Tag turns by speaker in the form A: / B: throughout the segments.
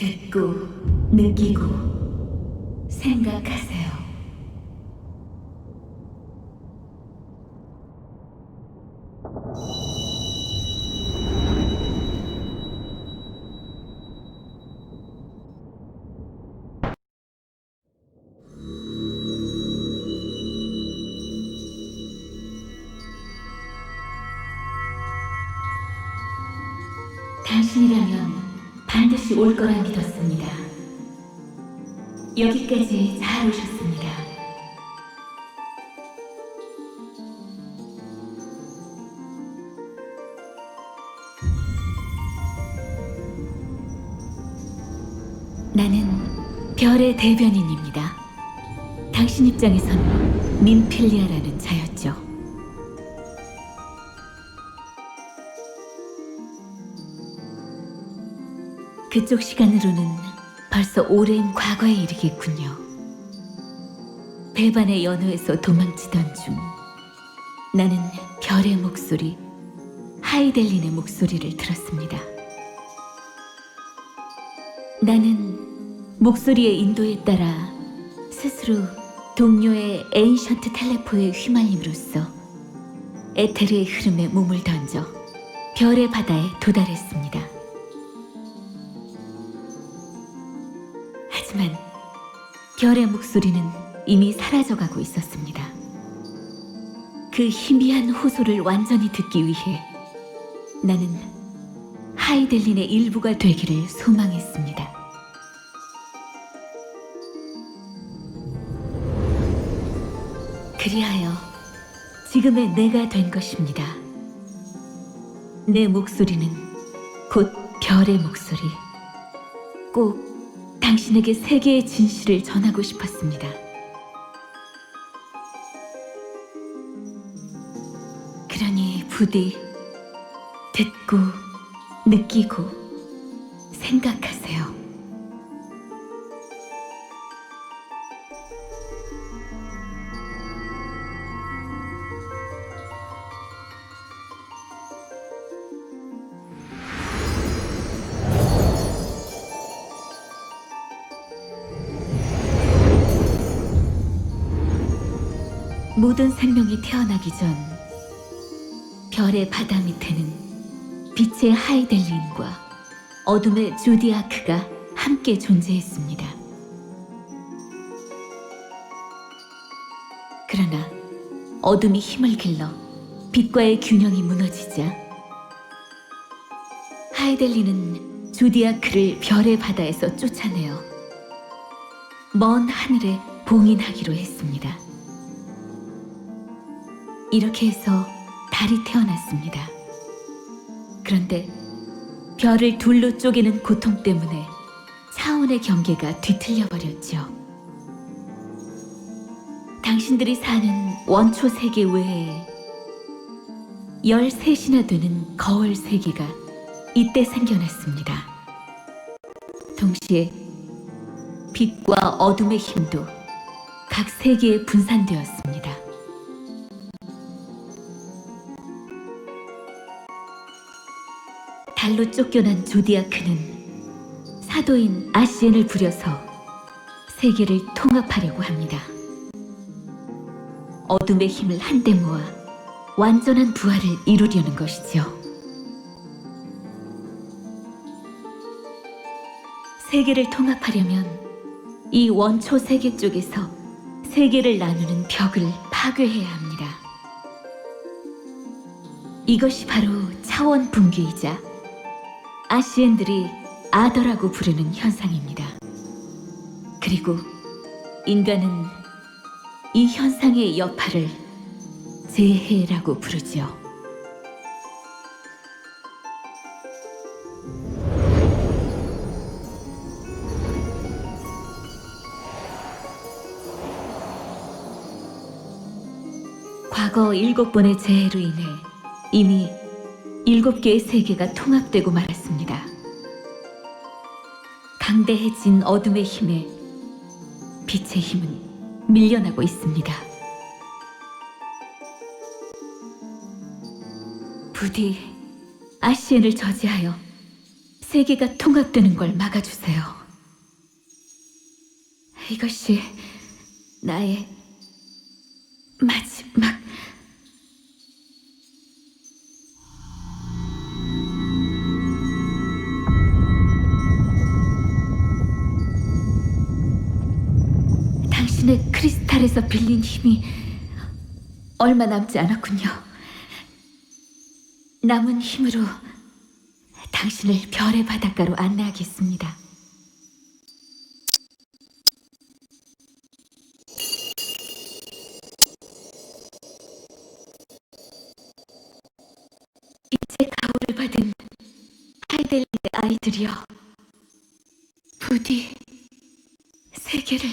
A: 듣고 느끼고 생각하세요. 반드시 올 거라 믿었습니다. 여기까지 잘 오셨습니다. 나는 별의 대변인입니다. 당신 입장에선 민필리아라는 그쪽 시간으로는 벌써 오랜 과거에 이르겠군요. 배반의 연호에서 도망치던 중 나는 별의 목소리, 하이델린의 목소리를 들었습니다. 나는 목소리의 인도에 따라 스스로 동료의 에인션트 텔레포에 휘말림으로써 에테르의 흐름에 몸을 던져 별의 바다에 도달했습니다. 별의 목소리는 이미 사라져가고 있었습니다. 그 희미한 호소를 완전히 듣기 위해 나는 하이델린의 일부가 되기를 소망했습니다. 그리하여 지금의 내가 된 것입니다. 내 목소리는 곧 별의 목소리. 꼭 당신에게 세계의 진실을 전하고 싶었습니다. 그러니 부디 듣고 느끼고 생각하세요. 모든 생명이 태어나기 전 별의 바다 밑에는 빛의 하이델린과 어둠의 조디아크가 함께 존재했습니다. 그러나 어둠이 힘을 길러 빛과의 균형이 무너지자 하이델린은 조디아크를 별의 바다에서 쫓아내어 먼 하늘에 봉인하기로 했습니다. 이렇게 해서 달이 태어났습니다. 그런데 별을 둘로 쪼개는 고통 때문에 차원의 경계가 뒤틀려 버렸죠. 당신들이 사는 원초 세계 외에 13이나 되는 거울 세계가 이때 생겨났습니다. 동시에 빛과 어둠의 힘도 각 세계에 분산되었습니다. 달로 쫓겨난 조디아크는 사도인 아시엔을 부려서 세계를 통합하려고 합니다. 어둠의 힘을 한데 모아 완전한 부활을 이루려는 것이죠. 세계를 통합하려면 이 원초 세계 쪽에서 세계를 나누는 벽을 파괴해야 합니다. 이것이 바로 차원 붕괴이자 아시엔들이 아더라고 부르는 현상입니다. 그리고 인간은 이 현상의 여파를 재해라고 부르죠. 과거 일곱 번의 재해로 인해 이미 일곱 개의 세계가 통합되고 말았습니다. 강대해진 어둠의 힘에 빛의 힘은 밀려나고 있습니다. 부디 아시엔을 저지하여 세계가 통합되는 걸 막아주세요. 이것이 나의 마지막 크리스탈에서 빌린 힘이 얼마 남지 않았군요. 남은 힘으로 당신을 별의 바닷가로 안내하겠습니다. 빛의 가호를 받은 하이델리의 아이들이여 부디 세계를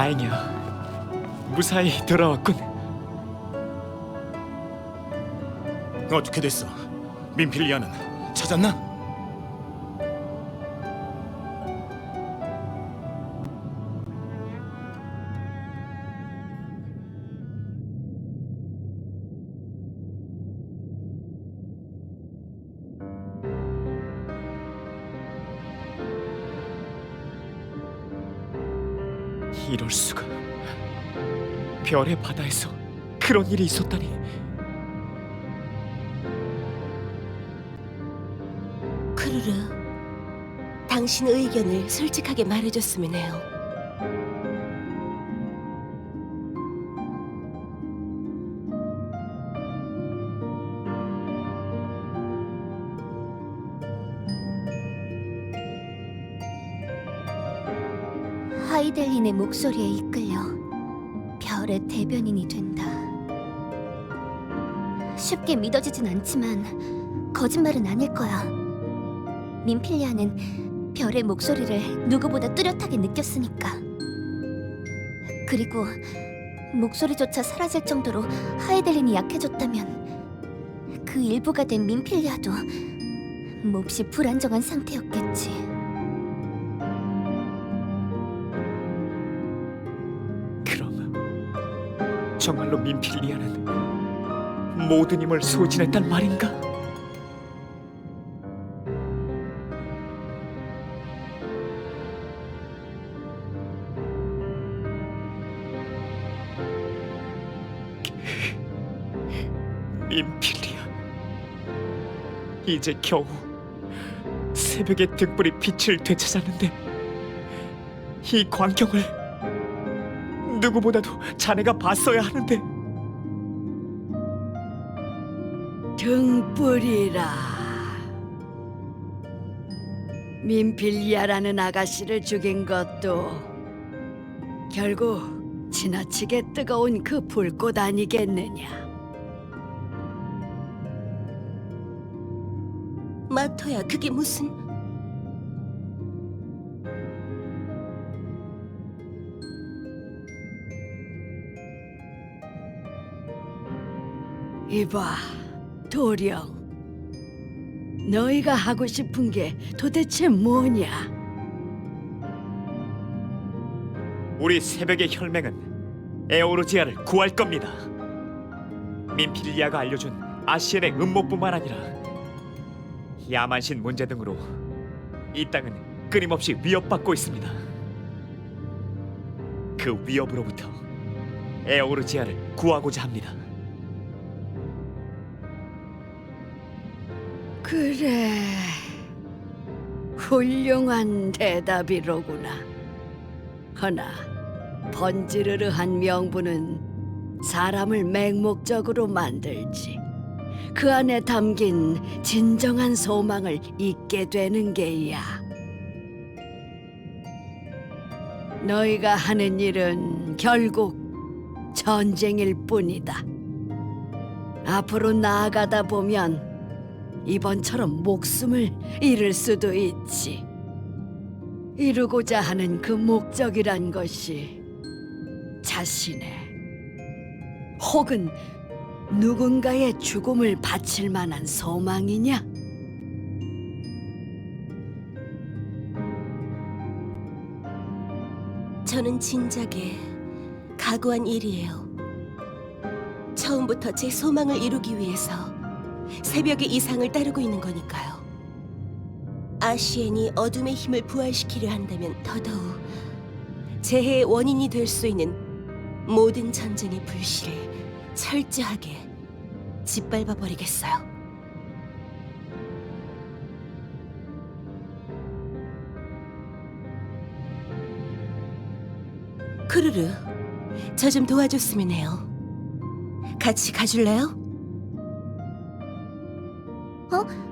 B: 다행이야. 무사히 돌아왔군.
C: 어떻게 됐어? 민필리아는 찾았나?
B: 이럴 수가. 별의 바다에서 그런 일이 있었다니.
D: 크루르, 당신 의견을 솔직하게 말해줬으면 해요.
E: 목소리에 이끌려 별의 대변인이 된다. 쉽게 믿어지진 않지만 거짓말은 아닐 거야. 민필리아는 별의 목소리를 누구보다 뚜렷하게 느꼈으니까. 그리고 목소리조차 사라질 정도로 하이델린이 약해졌다면 그 일부가 된 민필리아도 몹시 불안정한 상태였겠지.
B: 정말로 민필리아는 모든 힘을 소진했단 말인가? 민필리아 이제 겨우 새벽의 등불이 빛을 되찾았는데 이 광경을 누구보다도 자네가 봤어야 하는데
F: 등불이라. 민필리아라는 아가씨를 죽인 것도 결국 지나치게 뜨거운 그 불꽃 아니겠느냐.
D: 마토야, 그게 무슨...
F: 이봐, 도령. 너희가 하고 싶은 게 도대체 뭐냐?
B: 우리 새벽의 혈맹은 에오르지아를 구할 겁니다. 민필리아가 알려준 아시엔의 음모뿐만 아니라 야만신 문제 등으로 이 땅은 끊임없이 위협받고 있습니다. 그 위협으로부터 에오르지아를 구하고자 합니다.
F: 그래, 훌륭한 대답이로구나. 허나 번지르르한 명분은 사람을 맹목적으로 만들지. 그 안에 담긴 진정한 소망을 잊게 되는 게야. 너희가 하는 일은 결국 전쟁일 뿐이다. 앞으로 나아가다 보면 이번처럼 목숨을 잃을 수도 있지. 이루고자 하는 그 목적이란 것이 자신의 혹은 누군가의 죽음을 바칠 만한 소망이냐?
D: 저는 진작에 각오한 일이에요. 처음부터 제 소망을 이루기 위해서 새벽의 이상을 따르고 있는 거니까요. 아시엔이 어둠의 힘을 부활시키려 한다면 더더욱 재해의 원인이 될 수 있는 모든 전쟁의 불씨를 철저하게 짓밟아 버리겠어요. 크루르, 저 좀 도와줬으면 해요. 같이 가줄래요?
E: 어.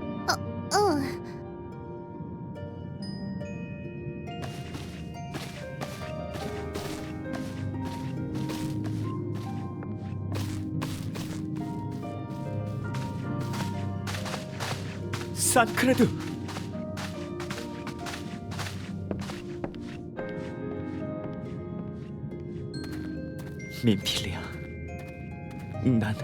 B: 산크레드. 민필리아, 난